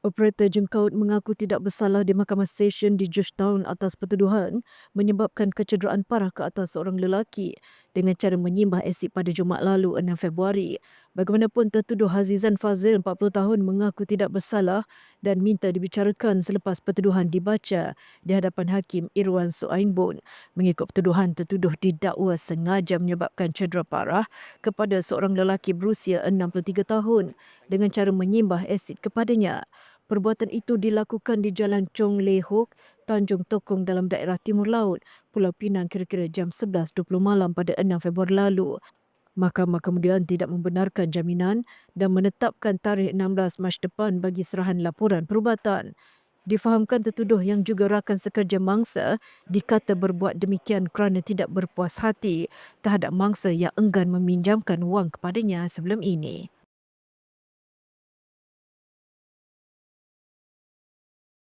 Operator jengkaut mengaku tidak bersalah di Mahkamah Session di Georgetown atas pertuduhan menyebabkan kecederaan parah ke atas seorang lelaki dengan cara menyimbah asid pada Jumaat lalu 6 Februari. Bagaimanapun tertuduh Hazizan Fazil 40 tahun mengaku tidak bersalah dan minta dibicarakan selepas pertuduhan dibaca di hadapan Hakim Irwan Suainbon. Mengikut pertuduhan tertuduh didakwa sengaja menyebabkan cedera parah kepada seorang lelaki berusia 63 tahun dengan cara menyimbah asid kepadanya. Perbuatan itu dilakukan di Jalan Chong Le Hook, Tanjung Tokong dalam daerah Timur Laut, Pulau Pinang kira-kira jam 11.20 malam pada 6 Februari lalu. Mahkamah kemudian tidak membenarkan jaminan dan menetapkan tarikh 16 Mac depan bagi serahan laporan perubatan. Difahamkan tertuduh yang juga rakan sekerja mangsa dikata berbuat demikian kerana tidak berpuas hati terhadap mangsa yang enggan meminjamkan wang kepadanya sebelum ini.